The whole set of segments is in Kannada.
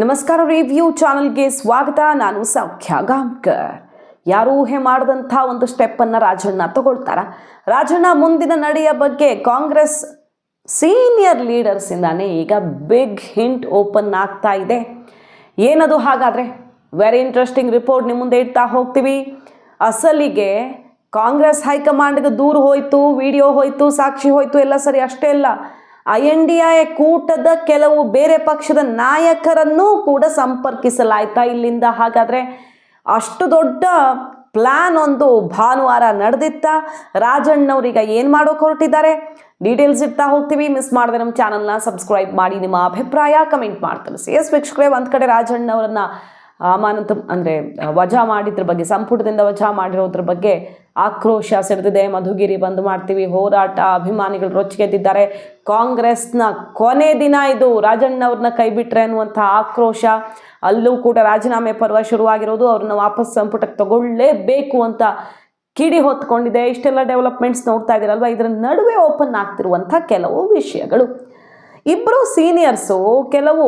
ನಮಸ್ಕಾರ ರಿವ್ಯೂ ಚಾನಲ್ಗೆ ಸ್ವಾಗತ. ನಾನು ಸೌಖ್ಯ ಗಾಂಕರ್ ಯಾರು ಊಹೆ ಮಾಡಿದಂಥ ಒಂದು ಸ್ಟೆಪ್ಪನ್ನು ರಾಜಣ್ಣ ತಗೊಳ್ತಾರ? ರಾಜಣ್ಣ ಮುಂದಿನ ನಡೆಯ ಬಗ್ಗೆ ಕಾಂಗ್ರೆಸ್ ಸೀನಿಯರ್ ಲೀಡರ್ಸಿಂದಾನೇ ಈಗ ಬಿಗ್ ಹಿಂಟ್ ಓಪನ್ ಆಗ್ತಾ ಇದೆ. ಏನದು ಹಾಗಾದರೆ? ವೆರಿ ಇಂಟ್ರೆಸ್ಟಿಂಗ್ ರಿಪೋರ್ಟ್ ನಿಮ್ಮ ಮುಂದೆ ಇಡ್ತಾ ಹೋಗ್ತೀವಿ. ಅಸಲಿಗೆ ಕಾಂಗ್ರೆಸ್ ಹೈಕಮಾಂಡ್ಗೆ ದೂರ ಹೋಯಿತು, ವಿಡಿಯೋ ಹೋಯಿತು, ಸಾಕ್ಷಿ ಹೋಯಿತು, ಎಲ್ಲ ಸರಿ, ಅಷ್ಟೇ ಅಲ್ಲ. ಐ ಕೂಟದ ಕೆಲವು ಬೇರೆ ಪಕ್ಷದ ನಾಯಕರನ್ನೂ ಕೂಡ ಸಂಪರ್ಕಿಸಲಾಯ್ತಾ ಇಲ್ಲಿಂದ. ಹಾಗಾದರೆ ಅಷ್ಟು ದೊಡ್ಡ ಪ್ಲ್ಯಾನ್ ಒಂದು ಭಾನುವಾರ ನಡೆದಿತ್ತ. ರಾಜಣ್ಣವ್ರೀಗ ಏನು ಮಾಡೋಕೆ ಹೊರಟಿದ್ದಾರೆ? ಡೀಟೇಲ್ಸ್ ಇರ್ತಾ ಹೋಗ್ತೀವಿ. ಮಿಸ್ ಮಾಡಿದ್ರೆ ನಮ್ಮ ಚಾನಲ್ನ ಸಬ್ಸ್ಕ್ರೈಬ್ ಮಾಡಿ, ನಿಮ್ಮ ಅಭಿಪ್ರಾಯ ಕಮೆಂಟ್ ಮಾಡಿ ಸಿ ಎಸ್ ವೀಕ್ಷಕರೇ, ಒಂದು ಕಡೆ ರಾಜಣ್ಣವರನ್ನ ಅಮಾನತು ಅಂದರೆ ವಜಾ ಮಾಡಿದ್ರ ಬಗ್ಗೆ, ಸಂಪುಟದಿಂದ ವಜಾ ಮಾಡಿರೋದ್ರ ಬಗ್ಗೆ ಆಕ್ರೋಶ ಸಿಡಿದಿದೆ ಮಧುಗಿರಿ ಬಂದ್ ಮಾಡ್ತೀವಿ. ಹೋರಾಟ, ಅಭಿಮಾನಿಗಳು ರೊಚ್ಚಿಗೆದ್ದಿದ್ದಾರೆ. ಕಾಂಗ್ರೆಸ್ನ ಕೊನೆ ದಿನ ಇದು. ರಾಜಣ್ಣವ್ರನ್ನ ಕೈ ಬಿಟ್ರೆ ಅನ್ನುವಂಥ ಆಕ್ರೋಶ ಅಲ್ಲೂ ಕೂಡ ರಾಜೀನಾಮೆ ಪರ್ವ ಶುರುವಾಗಿರೋದು. ಅವ್ರನ್ನ ವಾಪಸ್ ಸಂಪುಟಕ್ಕೆ ತಗೊಳ್ಳೇಬೇಕು ಅಂತ ಕಿಡಿ ಹೊತ್ಕೊಂಡಿದೆ. ಇಷ್ಟೆಲ್ಲ ಡೆವಲಪ್ಮೆಂಟ್ಸ್ ನೋಡ್ತಾ ಇದ್ದೀರಲ್ವ? ಇದರ ನಡುವೆ ಓಪನ್ ಆಗ್ತಿರುವಂಥ ಕೆಲವು ವಿಷಯಗಳು. ಇಬ್ಬರು ಸೀನಿಯರ್ಸು, ಕೆಲವು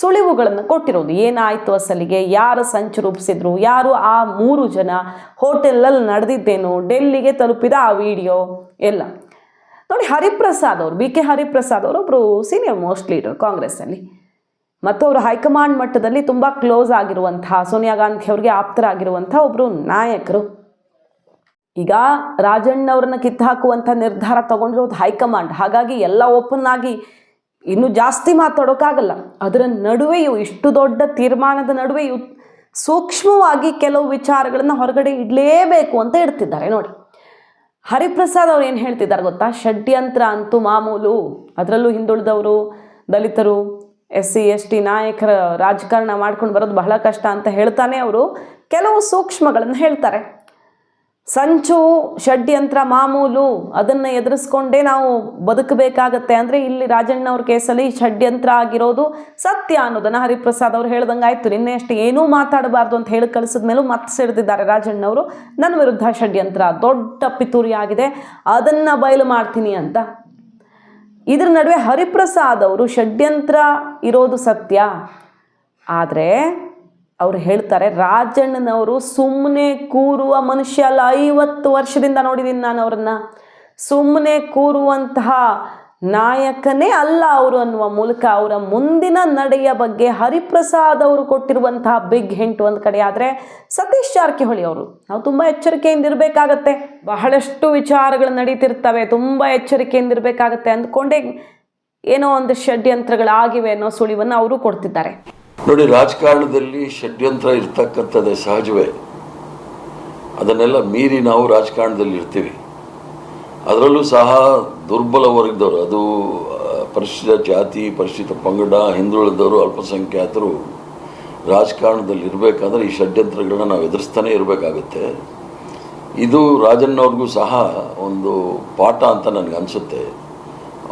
ಸುಳಿವುಗಳನ್ನು ಕೊಟ್ಟಿರೋದು. ಏನಾಯಿತು ಅಸಲಿಗೆ? ಯಾರು ಸಂಚು ರೂಪಿಸಿದ್ರು? ಯಾರು ಆ ಮೂರು ಜನ ಹೋಟೆಲಲ್ಲಿ ನಡೆದಿದ್ದೇನು? ಡೆಲ್ಲಿಗೆ ತಲುಪಿದ ಆ ವಿಡಿಯೋ? ಎಲ್ಲ. ನೋಡಿ, ಹರಿಪ್ರಸಾದ್ ಅವರು, ಬಿ ಕೆ ಹರಿಪ್ರಸಾದ್ ಅವರು ಒಬ್ಬರು ಸೀನಿಯರ್ ಮೋಸ್ಟ್ ಲೀಡರ್ ಕಾಂಗ್ರೆಸ್ಸಲ್ಲಿ. ಮತ್ತು ಅವರು ಹೈಕಮಾಂಡ್ ಮಟ್ಟದಲ್ಲಿ ತುಂಬ ಕ್ಲೋಸ್ ಆಗಿರುವಂತಹ, ಸೋನಿಯಾ ಗಾಂಧಿ ಅವರಿಗೆ ಆಪ್ತರಾಗಿರುವಂಥ ಒಬ್ಬರು ನಾಯಕರು. ಈಗ ರಾಜಣ್ಣವ್ರನ್ನ ಕಿತ್ತಾಕುವಂಥ ನಿರ್ಧಾರ ತಗೊಂಡಿರೋದು ಹೈಕಮಾಂಡ್. ಹಾಗಾಗಿ ಎಲ್ಲ ಓಪನ್ ಆಗಿ ಇನ್ನೂ ಜಾಸ್ತಿ ಮಾತಾಡೋಕ್ಕಾಗಲ್ಲ ಅದರ ನಡುವೆಯೂ ಇಷ್ಟು ದೊಡ್ಡ ತೀರ್ಮಾನದ ನಡುವೆಯೂ ಸೂಕ್ಷ್ಮವಾಗಿ ಕೆಲವು ವಿಚಾರಗಳನ್ನು ಹೊರಗಡೆ ಇಡಲೇಬೇಕು ಅಂತ ಇಡ್ತಿದ್ದಾರೆ ನೋಡಿ. ಹರಿಪ್ರಸಾದ್ ಅವ್ರು ಏನು ಹೇಳ್ತಿದ್ದಾರೆ ಗೊತ್ತಾ? ಷಡ್ಯಂತ್ರ ಅಂತೂ ಮಾಮೂಲು. ಅದರಲ್ಲೂ ಹಿಂದುಳಿದವರು, ದಲಿತರು ಎಸ್ ಸಿ ಎಸ್ ಟಿ ನಾಯಕರ ರಾಜಕಾರಣ ಮಾಡ್ಕೊಂಡು ಬರೋದು ಬಹಳ ಕಷ್ಟ ಅಂತ ಹೇಳ್ತಾನೆ ಅವರು. ಕೆಲವು ಸೂಕ್ಷ್ಮಗಳನ್ನು ಹೇಳ್ತಾರೆ. ಸಂಚು, ಷಡ್ಯಂತ್ರ, ಮಾಮೂಲು ಅದನ್ನು ಎದುರಿಸ್ಕೊಂಡೇ ನಾವು ಬದುಕಬೇಕಾಗತ್ತೆ. ಅಂದರೆ ಇಲ್ಲಿ ರಾಜಣ್ಣವ್ರ ಕೇಸಲ್ಲಿ ಷಡ್ಯಂತ್ರ ಆಗಿರೋದು ಸತ್ಯ ಅನ್ನೋದನ್ನು ಹರಿಪ್ರಸಾದ್ ಅವರು ಹೇಳ್ದಂಗೆ ಆಯಿತು ನಿನ್ನೆ ಅಷ್ಟು ಏನೂ ಮಾತಾಡಬಾರ್ದು ಅಂತ ಹೇಳಿ ಕಳಿಸಿದ ಮೇಲೂ ಮತ್ತೆ ಸೆಳೆದಿದ್ದಾರೆ ರಾಜಣ್ಣವರು. ನನ್ನ ವಿರುದ್ಧ ಷಡ್ಯಂತ್ರ ದೊಡ್ಡ ಪಿತೂರಿ ಆಗಿದೆ. ಅದನ್ನು ಬಯಲು ಮಾಡ್ತೀನಿ ಅಂತ. ಇದ್ರ ನಡುವೆ ಹರಿಪ್ರಸಾದ್ ಅವರು ಷಡ್ಯಂತ್ರ ಇರೋದು ಸತ್ಯ. ಆದರೆ ಅವ್ರು ಹೇಳ್ತಾರೆ, ರಾಜಣ್ಣನವರು ಸುಮ್ಮನೆ ಕೂರುವ ಮನುಷ್ಯ ಅಲ್ಲ, ಐವತ್ತು ವರ್ಷದಿಂದ ನೋಡಿದ್ದೀನಿ ನಾನು ಅವ್ರನ್ನ. ಸುಮ್ಮನೆ ಕೂರುವಂತಹ ನಾಯಕನೇ ಅಲ್ಲ ಅವರು ಅನ್ನುವ ಮೂಲಕ ಅವರ ಮುಂದಿನ ನಡೆಯ ಬಗ್ಗೆ ಹರಿಪ್ರಸಾದ್ ಅವರು ಕೊಟ್ಟಿರುವಂತಹ ಬಿಗ್ ಹಿಂಟ್ ಒಂದು ಕಡೆ ಆದರೆ ಸತೀಶ್ ಜಾರಕಿಹೊಳಿ ಅವರು ನಾವು ತುಂಬ ಎಚ್ಚರಿಕೆಯಿಂದ ಇರಬೇಕಾಗತ್ತೆ. ಬಹಳಷ್ಟು ವಿಚಾರಗಳು ನಡೀತಿರ್ತವೆ, ತುಂಬ ಎಚ್ಚರಿಕೆಯಿಂದ ಇರಬೇಕಾಗತ್ತೆ ಅಂದ್ಕೊಂಡೇ ಏನೋ ಒಂದು ಷಡ್ಯಂತ್ರಗಳಾಗಿವೆ ಅನ್ನೋ ಸುಳಿವನ್ನು ಅವರು ಕೊಡ್ತಿದ್ದಾರೆ. ನೋಡಿ, ರಾಜಕಾರಣದಲ್ಲಿ ಷಡ್ಯಂತ್ರ ಇರ್ತಕ್ಕಂಥದ್ದೇ ಸಹಜವೇ. ಅದನ್ನೆಲ್ಲ ಮೀರಿ ನಾವು ರಾಜಕಾರಣದಲ್ಲಿ ಇರ್ತೀವಿ. ಅದರಲ್ಲೂ ಸಹ ದುರ್ಬಲ ವರ್ಗದವರು ಅದು ಪರಿಶಿಷ್ಟ ಜಾತಿ, ಪರಿಶಿಷ್ಟ ಪಂಗಡ, ಹಿಂದುಳಿದವರು ಅಲ್ಪಸಂಖ್ಯಾತರು ರಾಜಕಾರಣದಲ್ಲಿ ಇರಬೇಕಾದ್ರೆ ಈ ಷಡ್ಯಂತ್ರಗಳನ್ನ ನಾವು ಎದುರಿಸ್ತಾನೆ ಇರಬೇಕಾಗುತ್ತೆ. ಇದು ರಾಜನ್ನವ್ರಿಗೂ ಸಹ ಒಂದು ಪಾಠ ಅಂತ ನನಗೆ ಅನಿಸುತ್ತೆ.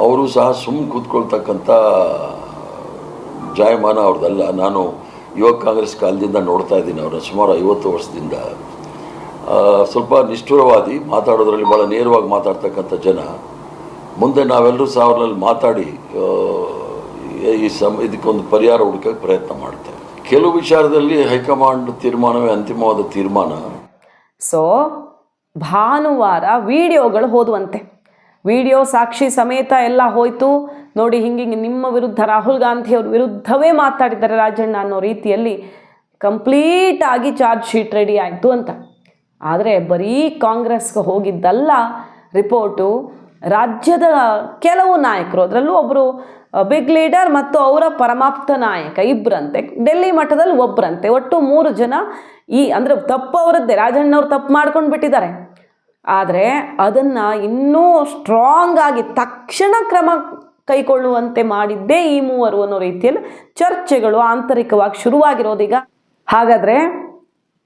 ಅವರು ಸಹ ಸುಮ್ಮನೆ ಕೂತ್ಕೊಳ್ತಕ್ಕಂಥ ಜಾಯಮಾನ ಅವ್ರದ್ದಲ್ಲ, ನಾನು ಯುವ ಕಾಂಗ್ರೆಸ್ ಕಾಲದಿಂದ ನೋಡ್ತಾ ಇದ್ದೀನಿ ಅವರ ಸುಮಾರು ಐವತ್ತು ವರ್ಷದಿಂದ. ಸ್ವಲ್ಪ ನಿಷ್ಠುರವಾದಿ, ಮಾತಾಡೋದ್ರಲ್ಲಿ ಭಾಳ ನೇರವಾಗಿ ಮಾತಾಡ್ತಕ್ಕಂಥ ಜನ. ಮುಂದೆ ನಾವೆಲ್ಲರೂ ಸಹ ಅವ್ರಲ್ಲಿ ಮಾತಾಡಿ ಈ ಸಮ, ಇದಕ್ಕೊಂದು ಪರಿಹಾರ ಹುಡುಕಕ್ಕೆ ಪ್ರಯತ್ನ ಮಾಡ್ತೇವೆ. ಕೆಲವು ವಿಚಾರದಲ್ಲಿ ಹೈಕಮಾಂಡ್ ತೀರ್ಮಾನವೇ ಅಂತಿಮವಾದ ತೀರ್ಮಾನ. ಸೊ ಭಾನುವಾರ ವಿಡಿಯೋಗಳು ಹೋದುವಂತೆ. ವಿಡಿಯೋ ಸಾಕ್ಷಿ ಸಮೇತ ಎಲ್ಲ ಹೋಯ್ತು. ನೋಡಿ ಹಿಂಗೆ ನಿಮ್ಮ ವಿರುದ್ಧ ರಾಹುಲ್ ಗಾಂಧಿ ಅವ್ರ ವಿರುದ್ಧವೇ ಮಾತಾಡಿದ್ದಾರೆ ರಾಜಣ್ಣ ಅನ್ನೋ ರೀತಿಯಲ್ಲಿ ಕಂಪ್ಲೀಟ್ ಆಗಿ ಚಾರ್ಜ್ ಶೀಟ್ ರೆಡಿ ಆಯಿತು ಅಂತ. ಆದರೆ ಬರೀ ಕಾಂಗ್ರೆಸ್ಗೆ ಹೋಗಿದ್ದಲ್ಲ ರಿಪೋರ್ಟು, ರಾಜ್ಯದ ಕೆಲವು ನಾಯಕರು, ಅದರಲ್ಲೂ ಒಬ್ಬರು ಬಿಗ್ ಲೀಡರ್ ಮತ್ತು ಅವರ ಪರಮಾಪ್ತ ನಾಯಕ ಇಬ್ಬರಂತೆ ಡೆಲ್ಲಿ ಮಟ್ಟದಲ್ಲಿ ಒಬ್ಬರಂತೆ ಒಟ್ಟು ಮೂರು ಜನ ಈ, ಅಂದರೆ ತಪ್ಪು ಅವರದ್ದೇ, ರಾಜಣ್ಣವ್ರು ತಪ್ಪು ಮಾಡ್ಕೊಂಡು ಬಿಟ್ಟಿದ್ದಾರೆ. ಆದರೆ ಅದನ್ನು ಇನ್ನೂ ಸ್ಟ್ರಾಂಗ್ ಆಗಿ ತಕ್ಷಣ ಕ್ರಮ ಕೈಗೊಳ್ಳುವಂತೆ ಮಾಡಿದ್ದೇ ಈ ಮೂವರು ಅನ್ನೋ ರೀತಿಯಲ್ಲಿ ಚರ್ಚೆಗಳು ಆಂತರಿಕವಾಗಿ ಶುರುವಾಗಿರೋದೀಗ ಹಾಗಾದರೆ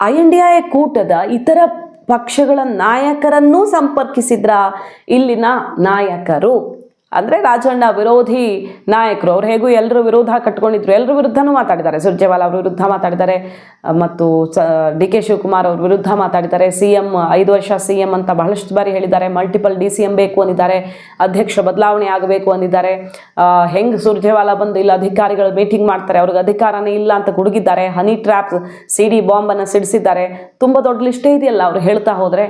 ಐ ಎನ್ ಡಿ ಐ ಕೂಟದ ಇತರ ಪಕ್ಷಗಳ ನಾಯಕರನ್ನೂ ಸಂಪರ್ಕಿಸಿದ್ರ ಇಲ್ಲಿನ ನಾಯಕರು? ಅಂದರೆ ರಾಜಣ್ಣ ವಿರೋಧಿ ನಾಯಕರು, ಅವ್ರು ಹೇಗೂ ಎಲ್ಲರೂ ವಿರೋಧ ಕಟ್ಕೊಂಡಿದ್ರು. ಎಲ್ಲರ ವಿರುದ್ಧನೂ ಮಾತಾಡಿದ್ದಾರೆ. ಸುರ್ಜೇವಾಲ ಅವ್ರ ವಿರುದ್ಧ ಮಾತಾಡಿದ್ದಾರೆ. ಮತ್ತು ಡಿ ಕೆ ಶಿವಕುಮಾರ್ ಅವ್ರ ವಿರುದ್ಧ ಮಾತಾಡಿದ್ದಾರೆ. ಸಿ ಎಂ, ಐದು ವರ್ಷ ಸಿ ಎಂ ಅಂತ ಬಹಳಷ್ಟು ಬಾರಿ ಹೇಳಿದ್ದಾರೆ. ಮಲ್ಟಿಪಲ್ ಡಿ ಸಿ ಎಂ ಬೇಕು ಅಂದಿದ್ದಾರೆ. ಅಧ್ಯಕ್ಷ ಬದಲಾವಣೆ ಆಗಬೇಕು ಅಂದಿದ್ದಾರೆ. ಹೆಂಗೆ ಸುರ್ಜೇವಾಲ ಬಂದು ಇಲ್ಲಿ ಅಧಿಕಾರಿಗಳು ಮೀಟಿಂಗ್ ಮಾಡ್ತಾರೆ, ಅವ್ರಿಗೆ ಅಧಿಕಾರನೇ ಇಲ್ಲ ಅಂತ ಗುಡುಗಿದ್ದಾರೆ. ಹನಿ ಟ್ರ್ಯಾಪ್, ಸಿ ಡಿ ಬಾಂಬನ್ನು ಸಿಡಿಸಿದ್ದಾರೆ. ತುಂಬ ದೊಡ್ಡ ಲಿಸ್ಟೇ ಇದೆಯಲ್ಲ ಅವ್ರು ಹೇಳ್ತಾ ಹೋದರೆ.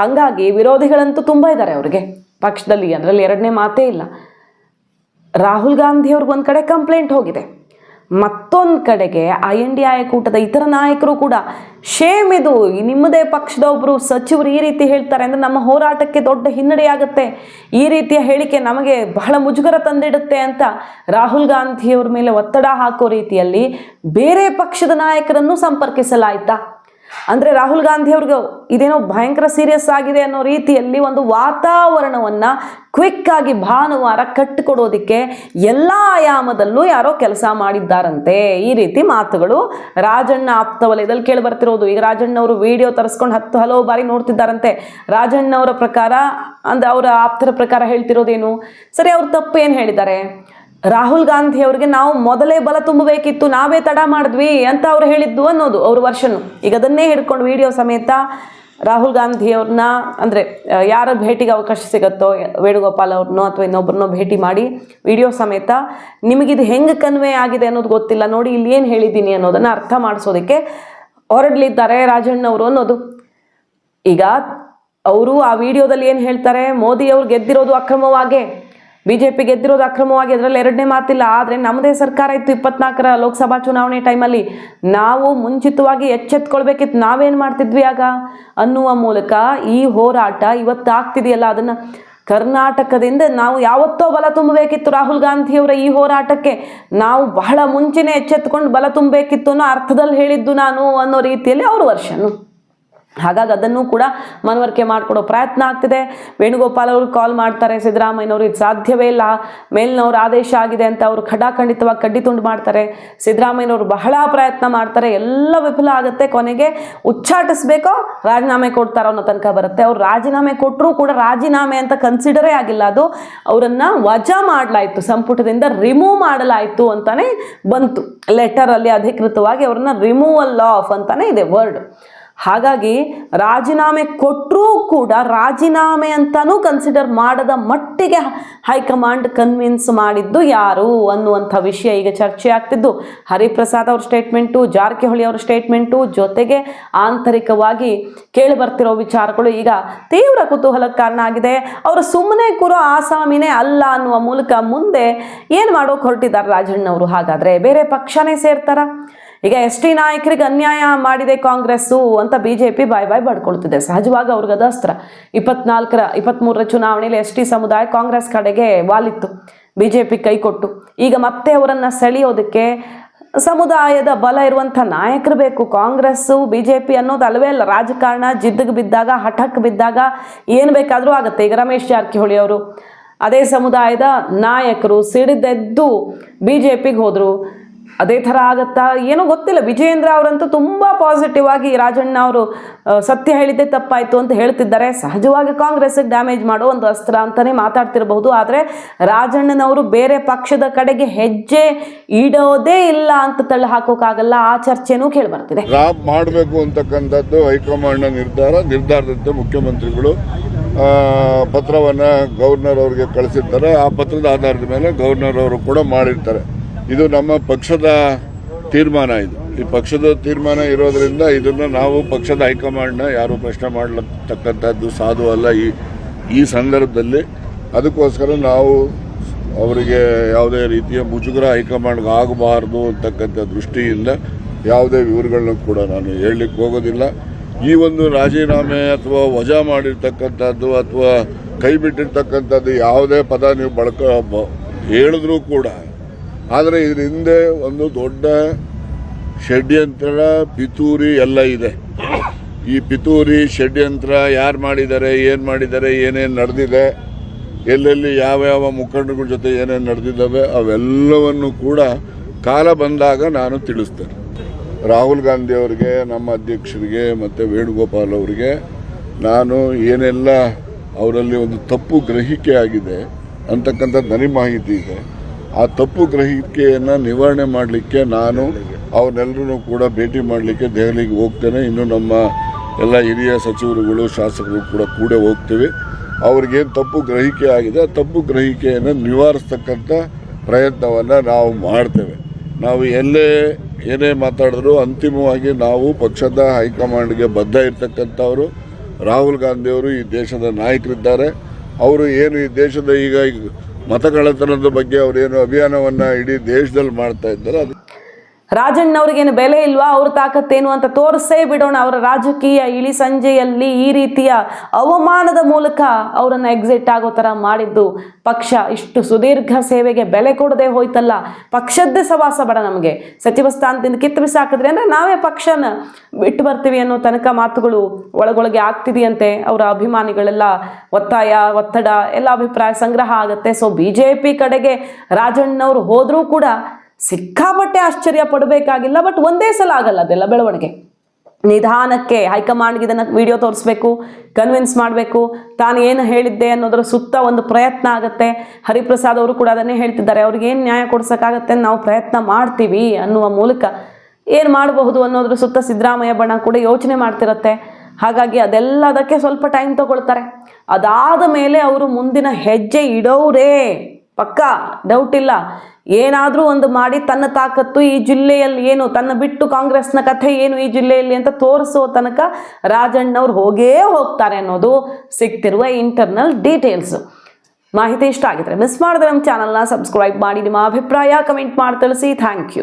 ಹಾಗಾಗಿ ವಿರೋಧಿಗಳಂತೂ ತುಂಬ ಇದ್ದಾರೆ ಅವ್ರಿಗೆ. ಪಕ್ಷದಲ್ಲಿ ಅದರಲ್ಲಿ ಎರಡನೇ ಮಾತೇ ಇಲ್ಲ. ರಾಹುಲ್ ಗಾಂಧಿ ಒಂದು ಕಡೆ ಕಂಪ್ಲೇಂಟ್ ಹೋಗಿದೆ. ಮತ್ತೊಂದು ಕಡೆಗೆ ಐ ಎನ್ ಡಿ ಕೂಟದ ಇತರ ನಾಯಕರು ಕೂಡ ಶೇಮ್ ಇದು. ನಿಮ್ಮದೇ ಪಕ್ಷದ ಒಬ್ಬರು ಸಚಿವರು ಈ ರೀತಿ ಹೇಳ್ತಾರೆ ಅಂದರೆ ನಮ್ಮ ಹೋರಾಟಕ್ಕೆ ದೊಡ್ಡ ಹಿನ್ನಡೆಯಾಗುತ್ತೆ ಈ ರೀತಿಯ ಹೇಳಿಕೆ ನಮಗೆ ಬಹಳ ಮುಜುಗರ ತಂದಿಡುತ್ತೆ ಅಂತ ರಾಹುಲ್ ಗಾಂಧಿಯವ್ರ ಮೇಲೆ ಒತ್ತಡ ಹಾಕೋ ರೀತಿಯಲ್ಲಿ ಬೇರೆ ಪಕ್ಷದ ನಾಯಕರನ್ನು ಸಂಪರ್ಕಿಸಲಾಯ್ತಾ? ಅಂದರೆ ರಾಹುಲ್ ಗಾಂಧಿ ಅವ್ರಿಗೆ ಇದೇನೋ ಭಯಂಕರ ಸೀರಿಯಸ್ ಆಗಿದೆ ಅನ್ನೋ ರೀತಿಯಲ್ಲಿ ಒಂದು ವಾತಾವರಣವನ್ನು ಕ್ವಿಕ್ ಆಗಿ ಭಾನುವಾರ ಕಟ್ಟಿಕೊಡೋದಕ್ಕೆ ಎಲ್ಲ ಆಯಾಮದಲ್ಲೂ ಯಾರೋ ಕೆಲಸ ಮಾಡಿದ್ದಾರಂತೆ. ಈ ರೀತಿ ಮಾತುಗಳು ರಾಜಣ್ಣ ಆಪ್ತ ವಲಯದಲ್ಲಿ ಕೇಳಿ ಬರ್ತಿರೋದು. ಈಗ ರಾಜಣ್ಣ ಅವರು ವಿಡಿಯೋ ತರಿಸ್ಕೊಂಡು ಹತ್ತು ಹಲವು ಬಾರಿ ನೋಡ್ತಿದ್ದಾರಂತೆ. ರಾಜಣ್ಣವರ ಪ್ರಕಾರ ಅಂದ್ರೆ ಅವರ ಆಪ್ತರ ಪ್ರಕಾರ ಹೇಳ್ತಿರೋದೇನು? ಸರಿ, ಅವ್ರು ತಪ್ಪು ಏನು ಹೇಳಿದ್ದಾರೆ? ರಾಹುಲ್ ಗಾಂಧಿ ಅವರಿಗೆ ನಾವು ಮೊದಲೇ ಬಲ ತುಂಬಬೇಕಿತ್ತು, ನಾವೇ ತಡ ಮಾಡಿದ್ವಿ ಅಂತ ಅವ್ರು ಹೇಳಿದ್ದು ಅನ್ನೋದು ಅವ್ರ ವರ್ಷನು. ಈಗ ಅದನ್ನೇ ಹಿಡ್ಕೊಂಡು ವಿಡಿಯೋ ಸಮೇತ ರಾಹುಲ್ ಗಾಂಧಿ ಅವ್ರನ್ನ ಅಂದರೆ ಯಾರ ಭೇಟಿಗೆ ಅವಕಾಶ ಸಿಗುತ್ತೋ, ವೇಣುಗೋಪಾಲ್ ಅವ್ರನ್ನೋ ಅಥವಾ ಇನ್ನೊಬ್ಬರನ್ನೋ ಭೇಟಿ ಮಾಡಿ ವಿಡಿಯೋ ಸಮೇತ ನಿಮಗಿದು ಹೆಂಗೆ ಕನ್ವೆ ಆಗಿದೆ ಅನ್ನೋದು ಗೊತ್ತಿಲ್ಲ, ನೋಡಿ ಇಲ್ಲಿ ಏನು ಹೇಳಿದ್ದೀನಿ ಅನ್ನೋದನ್ನು ಅರ್ಥ ಮಾಡಿಸೋದಕ್ಕೆ ಹೊರಡ್ಲಿದ್ದಾರೆ ರಾಜಣ್ಣವರು ಅನ್ನೋದು. ಈಗ, ಅವರು ಆ ವಿಡಿಯೋದಲ್ಲಿ ಏನು ಹೇಳ್ತಾರೆ, ಮೋದಿ ಅವ್ರು ಗೆದ್ದಿರೋದು ಅಕ್ರಮವಾಗೇ. ಬಿ ಜೆ ಪಿ ಗೆದ್ದಿರೋದು ಅಕ್ರಮವಾಗಿ ಅದರಲ್ಲಿ ಎರಡನೇ ಮಾತಿಲ್ಲ. ಆದರೆ ನಮ್ಮದೇ ಸರ್ಕಾರ ಇತ್ತು ಇಪ್ಪತ್ನಾಲ್ಕರ ಲೋಕಸಭಾ ಚುನಾವಣೆ ಟೈಮಲ್ಲಿ. ನಾವು ಮುಂಚಿತವಾಗಿ ಎಚ್ಚೆತ್ಕೊಳ್ಬೇಕಿತ್ತು. ನಾವೇನು ಮಾಡ್ತಿದ್ವಿ ಆಗ? ಅನ್ನುವ ಮೂಲಕ ಈ ಹೋರಾಟ ಇವತ್ತು ಆಗ್ತಿದೆಯಲ್ಲ? ಅದನ್ನು ಕರ್ನಾಟಕದಿಂದ ನಾವು ಯಾವತ್ತೋ ಬಲ ತುಂಬಬೇಕಿತ್ತು ರಾಹುಲ್ ಗಾಂಧಿಯವರ ಈ ಹೋರಾಟಕ್ಕೆ. ನಾವು ಬಹಳ ಮುಂಚೆನೇ ಎಚ್ಚೆತ್ಕೊಂಡು ಬಲ ತುಂಬಬೇಕಿತ್ತು ಅನ್ನೋ ಅರ್ಥದಲ್ಲಿ ಹೇಳಿದ್ದು ನಾನು ಅನ್ನೋ ರೀತಿಯಲ್ಲಿ ಅವ್ರ ವರ್ಷನು. ಹಾಗಾಗಿ ಅದನ್ನು ಕೂಡ ಮನವರಿಕೆ ಮಾಡಿಕೊಡೋ ಪ್ರಯತ್ನ ಆಗ್ತಿದೆ. ವೇಣುಗೋಪಾಲ್ ಅವರು ಕಾಲ್ ಮಾಡ್ತಾರೆ, ಸಿದ್ದರಾಮಯ್ಯನವರು ಇದು ಸಾಧ್ಯವೇ ಇಲ್ಲ, ಮೇಲಿನವ್ರ ಆದೇಶ ಆಗಿದೆ ಅಂತ ಅವರು ಖಡಾಖಂಡಿತವಾಗಿ ಕಡ್ಡಿ ತುಂಡು ಮಾಡ್ತಾರೆ. ಸಿದ್ದರಾಮಯ್ಯನವರು ಬಹಳ ಪ್ರಯತ್ನ ಮಾಡ್ತಾರೆ, ಎಲ್ಲ ವಿಫಲ ಆಗುತ್ತೆ, ಕೊನೆಗೆ ಉಚ್ಚಾಟಿಸ್ಬೇಕೋ, ರಾಜೀನಾಮೆ ಕೊಡ್ತಾರೋ ಅನ್ನೋ ತನಕ ಬರುತ್ತೆ. ಅವ್ರು ರಾಜೀನಾಮೆ ಕೊಟ್ಟರೂ ಕೂಡ ರಾಜೀನಾಮೆ ಅಂತ ಕನ್ಸಿಡರೇ ಆಗಿಲ್ಲ. ಅದು ಅವರನ್ನು ವಜಾ ಮಾಡಲಾಯಿತು, ಸಂಪುಟದಿಂದ ರಿಮೂವ್ ಮಾಡಲಾಯಿತು ಅಂತಾನೆ ಬಂತು. ಲೆಟರಲ್ಲಿ ಅಧಿಕೃತವಾಗಿ ಅವ್ರನ್ನ ರಿಮೂವಲ್ ಆಫ್ ಅಂತಾನೆ ಇದೆ ವರ್ಡ್ ಹಾಗಾಗಿ ರಾಜೀನಾಮೆ ಕೊಟ್ಟರೂ ಕೂಡ ರಾಜೀನಾಮೆ ಅಂತಲೂ ಕನ್ಸಿಡರ್ ಮಾಡದ ಮಟ್ಟಿಗೆ ಹೈಕಮಾಂಡ್ ಕನ್ವಿನ್ಸ್ ಮಾಡಿದ್ದು ಯಾರು ಅನ್ನುವಂಥ ವಿಷಯ ಈಗ ಚರ್ಚೆ ಆಗ್ತಿದ್ದು. ಹರಿಪ್ರಸಾದ್ ಅವ್ರ ಸ್ಟೇಟ್ಮೆಂಟು ಜಾರಕಿಹೊಳಿ ಅವ್ರ ಸ್ಟೇಟ್ಮೆಂಟು ಜೊತೆಗೆ ಆಂತರಿಕವಾಗಿ ಕೇಳಿ ಬರ್ತಿರೋ ವಿಚಾರಗಳು ಈಗ ತೀವ್ರ ಕುತೂಹಲಕ್ಕೆ ಕಾರಣ ಆಗಿದೆ. ಅವರು ಸುಮ್ಮನೆ ಕೂರೋ ಆಸಾಮಿನೇ ಅಲ್ಲ ಅನ್ನುವ ಮೂಲಕ ಮುಂದೆ ಏನು ಮಾಡೋಕೆ ಹೊರಟಿದ್ದಾರೆ ರಾಜಣ್ಣವರು ಹಾಗಾದರೆ ಬೇರೆ ಪಕ್ಷನೇ ಸೇರ್ತಾರ? ಈಗ ಎಸ್ ಟಿ ನಾಯಕರಿಗೆ ಅನ್ಯಾಯ ಮಾಡಿದೆ ಕಾಂಗ್ರೆಸ್ಸು ಅಂತ ಬಿ ಜೆ ಪಿ ಬಾಯ್ ಬಾಯ್ ಬಡ್ಕೊಳ್ತಿದೆ. ಸಹಜವಾಗಿ ಅವ್ರಿಗೆ ಅದು ಅಸ್ತ್ರ. ಇಪ್ಪತ್ನಾಲ್ಕರ ಇಪ್ಪತ್ತ್ಮೂರರ ಚುನಾವಣೆಯಲ್ಲಿ ಎಸ್ ಟಿ ಸಮುದಾಯ ಕಾಂಗ್ರೆಸ್ ಕಡೆಗೆ ವಾಲಿತ್ತು. ಬಿ ಜೆ ಪಿ ಕೈಕೊಟ್ಟು ಈಗ ಮತ್ತೆ ಅವರನ್ನು ಸೆಳೆಯೋದಕ್ಕೆ ಸಮುದಾಯದ ಬಲ ಇರುವಂಥ ನಾಯಕರು ಬೇಕು. ಕಾಂಗ್ರೆಸ್ಸು ಬಿ ಜೆ ಪಿ ಅನ್ನೋದು ಅಲ್ಲವೇ ಅಲ್ಲ. ರಾಜಕಾರಣ ಜಿದ್ದಿಗೆ ಬಿದ್ದಾಗ, ಹಠಕ್ಕೆ ಬಿದ್ದಾಗ ಏನು ಬೇಕಾದರೂ ಆಗುತ್ತೆ. ಈಗ ರಮೇಶ್ ಜಾರಕಿಹೊಳಿ ಅವರು, ಅದೇ ಸಮುದಾಯದ ನಾಯಕರು ಸಿಡಿದೆದ್ದು ಬಿ ಜೆ ಪಿಗೆ ಹೋದರು. ಅದೇ ಥರ ಆಗತ್ತಾ? ಏನೋ ಗೊತ್ತಿಲ್ಲ. ವಿಜಯೇಂದ್ರ ಅವರಂತೂ ತುಂಬ ಪಾಸಿಟಿವ್ ಆಗಿ ರಾಜಣ್ಣ ಅವರು ಸತ್ಯ ಹೇಳಿದ್ದೆ ತಪ್ಪಾಯಿತು ಅಂತ ಹೇಳ್ತಿದ್ದಾರೆ. ಸಹಜವಾಗಿ ಕಾಂಗ್ರೆಸ್ಗೆ ಡ್ಯಾಮೇಜ್ ಮಾಡೋ ಒಂದು ಅಸ್ತ್ರ ಅಂತಲೇ ಮಾತಾಡ್ತಿರಬಹುದು. ಆದರೆ ರಾಜಣ್ಣನವರು ಬೇರೆ ಪಕ್ಷದ ಕಡೆಗೆ ಹೆಜ್ಜೆ ಇಡೋದೇ ಇಲ್ಲ ಅಂತ ತಳ್ಳಿ ಹಾಕೋಕ್ಕಾಗಲ್ಲ. ಆ ಚರ್ಚೆನೂ ಕೇಳಿಬರ್ತಿದೆ. ಮಾಡಬೇಕು ಅಂತಕ್ಕಂಥದ್ದು ಹೈಕಮಾಂಡ್ನ ನಿರ್ಧಾರ. ನಿರ್ಧಾರದಂತೆ ಮುಖ್ಯಮಂತ್ರಿಗಳು ಪತ್ರವನ್ನ ಗವರ್ನರ್ ಅವರಿಗೆ ಕಳಿಸಿರ್ತಾರೆ. ಆ ಪತ್ರದ ಆಧಾರದ ಮೇಲೆ ಗವರ್ನರ್ ಅವರು ಕೂಡ ಮಾಡಿರ್ತಾರೆ. ಇದು ನಮ್ಮ ಪಕ್ಷದ ತೀರ್ಮಾನ ಇದು. ಈ ಪಕ್ಷದ ತೀರ್ಮಾನ ಇರೋದ್ರಿಂದ ಇದನ್ನ ನಾವು ಪಕ್ಷದ ಹೈಕಮಾಂಡ್ನ ಯಾರು ಪ್ರಶ್ನೆ ಮಾಡತಕ್ಕಂಥದ್ದು ಸಾಧು ಅಲ್ಲ ಈ ಈ ಸಂದರ್ಭದಲ್ಲಿ. ಅದಕ್ಕೋಸ್ಕರ ನಾವು ಅವರಿಗೆ ಯಾವುದೇ ರೀತಿಯ ಮುಜುಗರ ಹೈಕಮಾಂಡ್ಗೆ ಆಗಬಾರ್ದು ಅಂತಕ್ಕಂಥ ದೃಷ್ಟಿಯಿಂದ ಯಾವುದೇ ವಿವರಗಳನ್ನ ಕೂಡ ನಾನು ಹೇಳಲಿಕ್ಕೆ ಹೋಗೋದಿಲ್ಲ. ಈ ಒಂದು ರಾಜೀನಾಮೆ ಅಥವಾ ವಜಾ ಮಾಡಿರ್ತಕ್ಕಂಥದ್ದು ಅಥವಾ ಕೈ ಬಿಟ್ಟಿರ್ತಕ್ಕಂಥದ್ದು ಯಾವುದೇ ಪದ ನೀವು ಬಳಕ ಹೇಳಿದ್ರೂ ಕೂಡ ಆದರೆ ಇದ್ರ ಹಿಂದೆ ಒಂದು ದೊಡ್ಡ ಷಡ್ಯಂತ್ರ, ಪಿತೂರಿ ಎಲ್ಲ ಇದೆ. ಈ ಪಿತೂರಿ, ಷಡ್ಯಂತ್ರ ಯಾರು ಮಾಡಿದ್ದಾರೆ, ಏನು ಮಾಡಿದ್ದಾರೆ, ಏನೇನು ನಡೆದಿದೆ, ಎಲ್ಲೆಲ್ಲಿ ಯಾವ ಯಾವ ಮುಖಂಡಗಳ ಜೊತೆ ಏನೇನು ನಡೆದಿದ್ದಾವೆ, ಅವೆಲ್ಲವನ್ನು ಕೂಡ ಕಾಲ ಬಂದಾಗ ನಾನು ತಿಳಿಸ್ತೇನೆ. ರಾಹುಲ್ ಗಾಂಧಿ ಅವರಿಗೆ, ನಮ್ಮ ಅಧ್ಯಕ್ಷರಿಗೆ, ಮತ್ತು ವೇಣುಗೋಪಾಲ್ ಅವರಿಗೆ ನಾನು ಏನೆಲ್ಲ ಅವರಲ್ಲಿ ಒಂದು ತಪ್ಪು ಗ್ರಹಿಕೆ ಆಗಿದೆ ಅಂತಕ್ಕಂಥ ನನಗೆ ಮಾಹಿತಿ ಇದೆ. ಆ ತಪ್ಪು ಗ್ರಹಿಕೆಯನ್ನು ನಿವಾರಣೆ ಮಾಡಲಿಕ್ಕೆ ನಾನು ಅವನ್ನೆಲ್ಲರೂ ಕೂಡ ಭೇಟಿ ಮಾಡಲಿಕ್ಕೆ ದೆಹಲಿಗೆ ಹೋಗ್ತೇನೆ. ಇನ್ನು ನಮ್ಮ ಎಲ್ಲ ಹಿರಿಯ ಸಚಿವರುಗಳು, ಶಾಸಕರು ಕೂಡ ಕೂಡ ಹೋಗ್ತೀವಿ. ಅವ್ರಿಗೇನು ತಪ್ಪು ಗ್ರಹಿಕೆ ಆಗಿದೆ, ಆ ತಪ್ಪು ಗ್ರಹಿಕೆಯನ್ನು ನಿವಾರಿಸ್ತಕ್ಕಂಥ ಪ್ರಯತ್ನವನ್ನು ನಾವು ಮಾಡ್ತೇವೆ. ನಾವು ಎಲ್ಲೇ ಏನೇ ಮಾತಾಡಿದ್ರು ಅಂತಿಮವಾಗಿ ನಾವು ಪಕ್ಷದ ಹೈಕಮಾಂಡ್ಗೆ ಬದ್ಧ ಇರ್ತಕ್ಕಂಥವರು. ರಾಹುಲ್ ಗಾಂಧಿಯವರು ಈ ದೇಶದ ನಾಯಕರಿದ್ದಾರೆ. ಅವರು ಏನು ಈ ದೇಶದ ಈಗ ಈಗ ಮತಕಳ್ಳತನದ ಬಗ್ಗೆ ಅವರೇನು ಅಭಿಯಾನವನ್ನು ಇಡೀ ದೇಶದಲ್ಲಿ ಮಾಡ್ತಾ ಇದ್ದಾರೆ. ಅದು ರಾಜಣ್ಣವ್ರಿಗೇನು ಬೆಲೆ ಇಲ್ವಾ? ಅವ್ರ ತಾಕತ್ತೇನು ಅಂತ ತೋರಿಸೇ ಬಿಡೋಣ. ಅವರ ರಾಜಕೀಯ ಇಳಿ ಸಂಜೆಯಲ್ಲಿ ಈ ರೀತಿಯ ಅವಮಾನದ ಮೂಲಕ ಅವರನ್ನು ಎಕ್ಸಿಟ್ ಆಗೋ ಥರ ಮಾಡಿದ್ದು ಪಕ್ಷ. ಇಷ್ಟು ಸುದೀರ್ಘ ಸೇವೆಗೆ ಬೆಲೆ ಕೊಡದೆ ಹೋಯ್ತಲ್ಲ. ಪಕ್ಷದ್ದೇ ಸವಾಸ ಬೇಡ ನಮಗೆ. ಸಚಿವ ಸ್ಥಾನದಿಂದ ಕಿತ್ತು ಬಿಸಾಕಿದ್ರೆ ಅಂದರೆ ನಾವೇ ಪಕ್ಷನ ಬಿಟ್ಟು ಬರ್ತೀವಿ ಅನ್ನೋ ತನಕ ಮಾತುಗಳು ಒಳಗೊಳಗೆ ಆಗ್ತಿದೆಯಂತೆ. ಅವರ ಅಭಿಮಾನಿಗಳೆಲ್ಲ ಒತ್ತಾಯ, ಒತ್ತಡ, ಎಲ್ಲ ಅಭಿಪ್ರಾಯ ಸಂಗ್ರಹ ಆಗುತ್ತೆ. ಸೊ ಬಿ ಜೆ ಪಿ ಕಡೆಗೆ ರಾಜಣ್ಣವ್ರು ಹೋದರೂ ಕೂಡ ಸಿಕ್ಕಾಪಟ್ಟೆ ಆಶ್ಚರ್ಯ ಪಡಬೇಕಾಗಿಲ್ಲ ಬಟ್ ಒಂದೇ ಸಲ ಆಗಲ್ಲ ಅದೆಲ್ಲ ಬೆಳವಣಿಗೆ. ನಿಧಾನಕ್ಕೆ ಹೈಕಮಾಂಡ್ಗೆ ಇದನ್ನು ವಿಡಿಯೋ ತೋರಿಸ್ಬೇಕು ಕನ್ವಿನ್ಸ್ ಮಾಡಬೇಕು, ತಾನು ಏನು ಹೇಳಿದ್ದೆ ಅನ್ನೋದರ ಸುತ್ತ ಒಂದು ಪ್ರಯತ್ನ ಆಗುತ್ತೆ. ಹರಿಪ್ರಸಾದ್ ಅವರು ಕೂಡ ಅದನ್ನೇ ಹೇಳ್ತಿದ್ದಾರೆ, ಅವ್ರಿಗೆ ಏನು ನ್ಯಾಯ ಕೊಡ್ಸೋಕ್ಕಾಗತ್ತೆ ನಾವು ಪ್ರಯತ್ನ ಮಾಡ್ತೀವಿ ಅನ್ನುವ ಮೂಲಕ ಏನು ಮಾಡಬಹುದು ಅನ್ನೋದ್ರ ಸುತ್ತ ಸಿದ್ದರಾಮಯ್ಯ ಬಣ್ಣ ಕೂಡ ಯೋಚನೆ ಮಾಡ್ತಿರತ್ತೆ. ಹಾಗಾಗಿ ಅದೆಲ್ಲ ಅದಕ್ಕೆ ಸ್ವಲ್ಪ ಟೈಮ್ ತಗೊಳ್ತಾರೆ. ಅದಾದ ಮೇಲೆ ಅವರು ಮುಂದಿನ ಹೆಜ್ಜೆ ಇಡೋರೇ. ಪಕ್ಕ ಡೌಟ್ ಇಲ್ಲ. ಏನಾದರೂ ಒಂದು ಮಾಡಿ ತನ್ನ ತಾಕತ್ತು ಈ ಜಿಲ್ಲೆಯಲ್ಲಿ ಏನು, ತನ್ನ ಬಿಟ್ಟು ಕಾಂಗ್ರೆಸ್ನ ಕಥೆ ಏನು ಈ ಜಿಲ್ಲೆಯಲ್ಲಿ ಅಂತ ತೋರಿಸೋ ತನಕ ರಾಜಣ್ಣವ್ರು ಹೋಗೇ ಹೋಗ್ತಾರೆ ಅನ್ನೋದು ಸಿಗ್ತಿರುವ ಇಂಟರ್ನಲ್ ಡೀಟೇಲ್ಸ್ ಮಾಹಿತಿ ಇಷ್ಟ ಆಗಿದ್ರೆ ಮಿಸ್ ಮಾಡಿದ್ರೆ ನಮ್ಮ ಚಾನಲ್ನ ಸಬ್ಸ್ಕ್ರೈಬ್ ಮಾಡಿ, ನಿಮ್ಮ ಅಭಿಪ್ರಾಯ ಕಮೆಂಟ್ ಮಾಡಿ ತಿಳಿಸಿ. Thank you